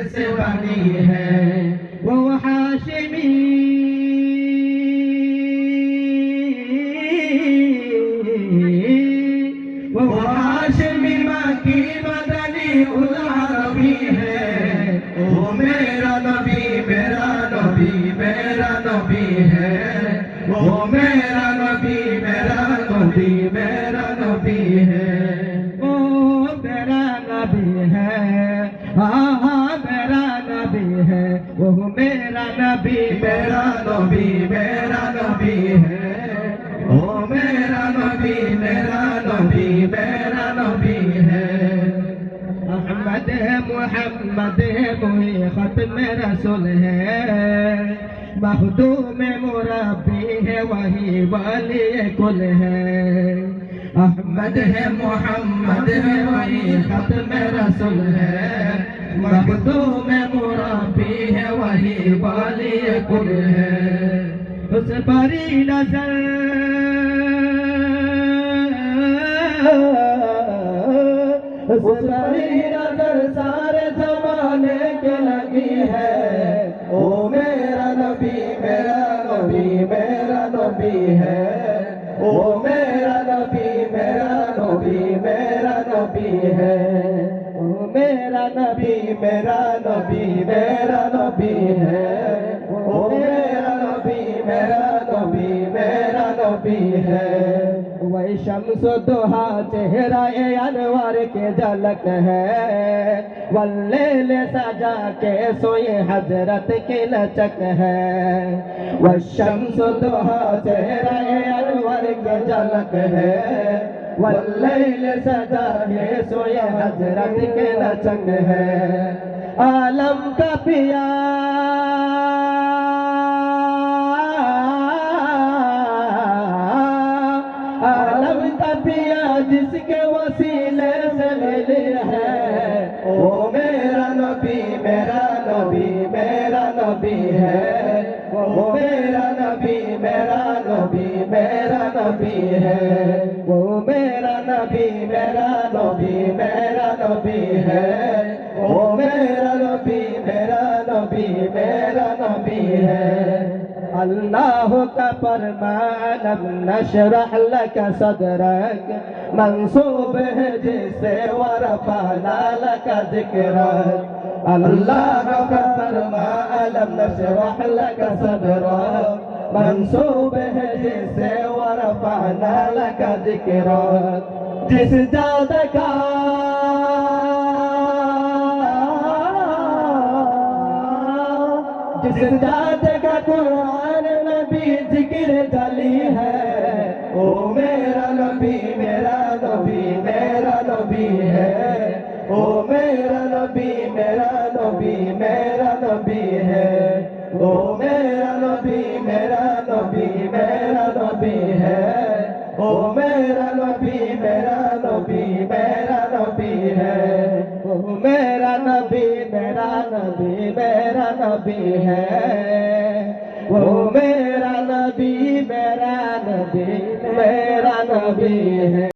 سے بنی ہے وہ ہاشمی وہ ہاشمی مکی مدنی العربی ہے وہ میرا نبی میرا نبی میرا نبی ہے وہ میرا نبی میرا نبی میرا نبی ہے وہ میرا نبی ہے ہاں ہاں نبی میرا نبی میرا نبی ہے۔ وہ میرا نبی میرا نبی میرا نبی ہے۔ احمد ہے محمد ہے وہی ختم رسول ہے۔ مخدوم مربی ہے وہی والی کل ہے۔ احمد ہے محمد ہے وہی ختم رسول ہے۔ مخدوم مربی ہے، وہی والی کل ہے۔ اس بری نظر۔ اس بری نظر سارے زمانے کے لگی ہے۔ او میرا نبی میرا نبی میرا نبی ہے۔ او میرا نبی میرا نبی میرا نبی ہے۔ او میرا نبی میرا نبی میرا نبی ہے۔ وہی شمس دوہا، چہرہ انوار کے جھلک ہے۔ واللیل سجا کے سوئی حضرت کی لچک ہے۔ وہ شمس دوہا، چہرہ انوار کے جھلک ہے۔ واللیل سجا کے سوئی حضرت کی لچک ہے۔ عالم کا پیا۔ عالم کا پیا جس کے وسیلے سے ملی ہے۔ وہ میرا نبی میرا نبی میرا نبی ہے۔ وہ میرا نبی میرا نبی میرا نبی ہے۔ وہ میرا نبی میرا نبی میرا نبی ہے۔ وہ میرا نبی میرا نبی میرا نبی ہے۔ اللہ کا فرمان نشرح لك صدرك منصوب ہے جس سے ورفعنا لك ذکرك اللہ کا فرمان نشرح لك صدرك منصوب ہے جس سے ورفعنا لك ذکرك جس جاد کا جس ذات کا قرآن نبی ذکر دلی ہے۔ او میرا نبی میرا نبی میرا نبی ہے۔ او میرا نبی میرا نبی میرا نبی ہے۔ او میرا نبی نبی میرا نبی ہے۔ او میرا نبی میرا نبی میرا نبی ہے۔ او میرا نبی میرا نبی میرا نبی ہے۔ وہ میرا نبی میرا نبی میرا نبی ہے۔